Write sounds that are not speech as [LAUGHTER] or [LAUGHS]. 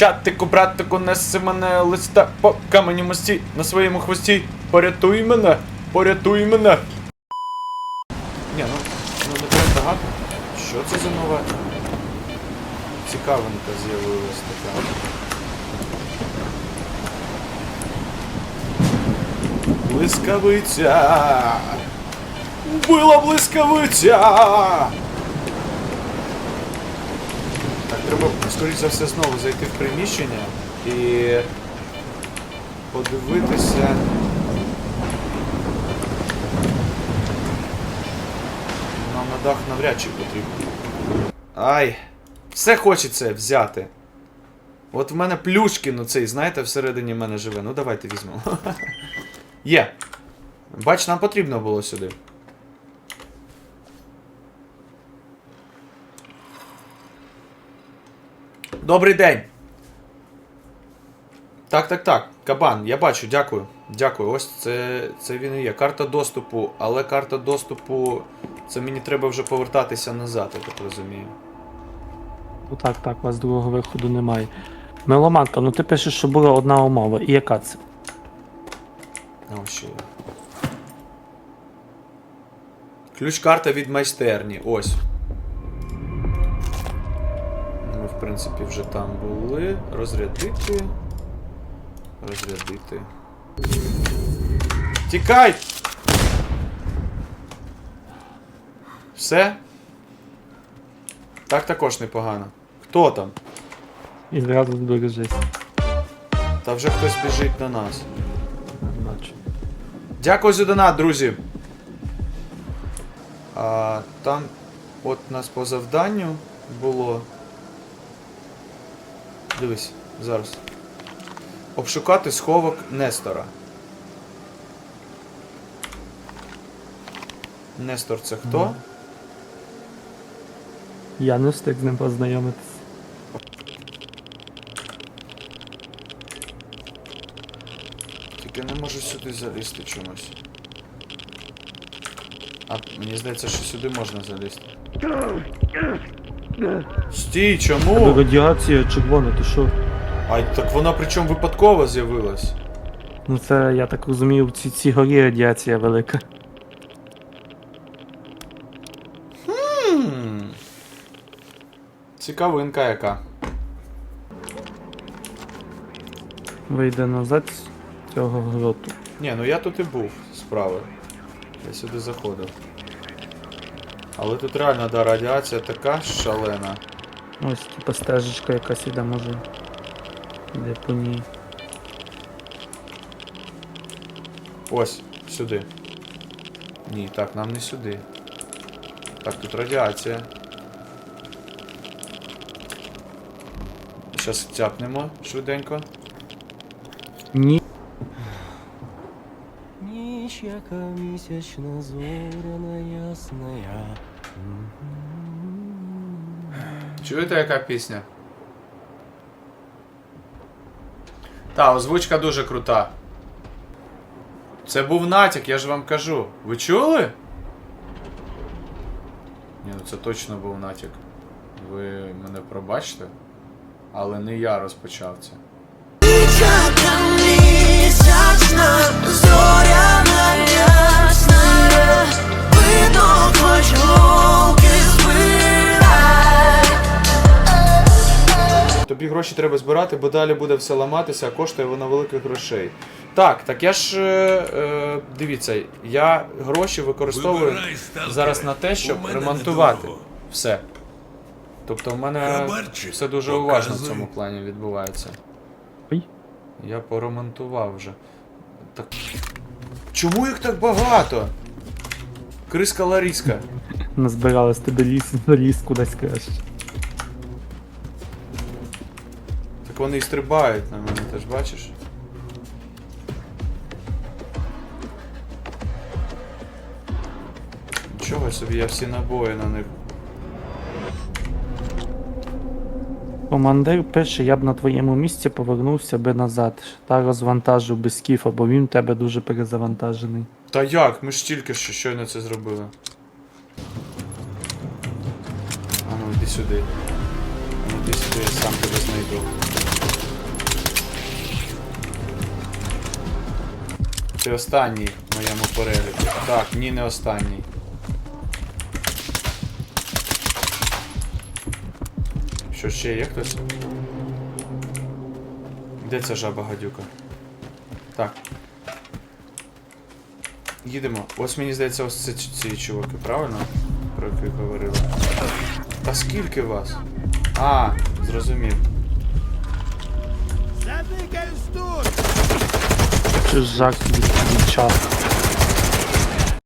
Чатику, братику, неси мене листа по камені мості на своєму хвості. Порятуй мене, порятуй мене. Ні, ну, ну не так багато. Що це за нова? Цікавинка з'явилась така. Блискавиця! Була блискавиця! Треба, скоріш за все, знову зайти в приміщення і подивитися. Нам на дах навряд чи потрібно. Ай! Все хочеться взяти. От в мене Плюшкін оцей, знаєте, всередині мене живе. Ну давайте візьмемо. [LAUGHS] Є. Бач, нам потрібно було сюди. Добрий день. Так, так, так. Кабан, я бачу, дякую. Дякую. Ось це, це він і є. Карта доступу, але карта доступу. Це мені треба вже повертатися назад, я так розумію. Ну так, так, у вас другого виходу немає. Меломанка, ну ти пишеш, що була одна умова. І яка це? Ось ще є. Ключ-карта від майстерні. Ось. Принципі, вже там були. Розрядити. Розрядити. Тікай! Все? Так також непогано. Хто там? І зразу збережись. Та вже хтось біжить на нас. Дякую за донат, друзі. А, там от нас по завданню було. Дивись, зараз. Обшукати сховок Нестора. Нестор це хто? Мгм. Я не встиг з ним познайомитися. Тільки не можу сюди залізти чомусь. А, мені здається, що сюди можна залізти. Стій, чому? радіація червона, ти що? А так вона причому випадково з'явилась. Ну це, я так розумію, в цій, цій горі радіація велика. Хм. Цікавинка яка. Вийде назад з цього гроту. Ні, ну я тут і був справи. Я сюди заходив. Але тут реально, да, радіація така шалена. Ось, типа стежечка якась іде, може. Іде по ній. Ось, сюди. Ні, так, нам не сюди. Так, тут радіація. Зараз тяпнемо швиденько. Ні. Ніч, яка місячна зоряна ясная. Чуєте, яка пісня? Та, озвучка дуже крута. Це був натяк, я ж вам кажу. Ви чули? Ні, ну це точно був натяк. Ви мене пробачте. Але не я розпочав це. Гроші треба збирати, бо далі буде все ламатися, а коштує воно великих грошей. Так, так я ж. Е, е, дивіться, я гроші використовую Вибирай, зараз на те, щоб У мене ремонтувати недорого. все. Тобто в мене Хабарчик все дуже уважно в цьому плані відбувається. Ой. Я поремонтував вже. Так. Чому їх так багато? Криска Ларіска. Назбирали з тебе ліс, ліс кудись краще. Вони і стрибають на мене, ти ж бачиш? Нічого собі, я всі набої на них. Командир пише, я б на твоєму місці повернувся би назад та розвантажив би скіфа, бо він в тебе дуже перезавантажений. Та як? Ми ж тільки що щойно це зробили. А ну, іди сюди. Ну, іди сюди, я сам тебе знайду. Ти останній в моєму переліку. Так, ні, не останній. Що ще є хтось? Де ця жаба гадюка? Так. Їдемо. Ось мені здається, ось ці, ці чуваки, правильно? Про які говорили. Та скільки вас? А, зрозумів. Чужак від, від часу.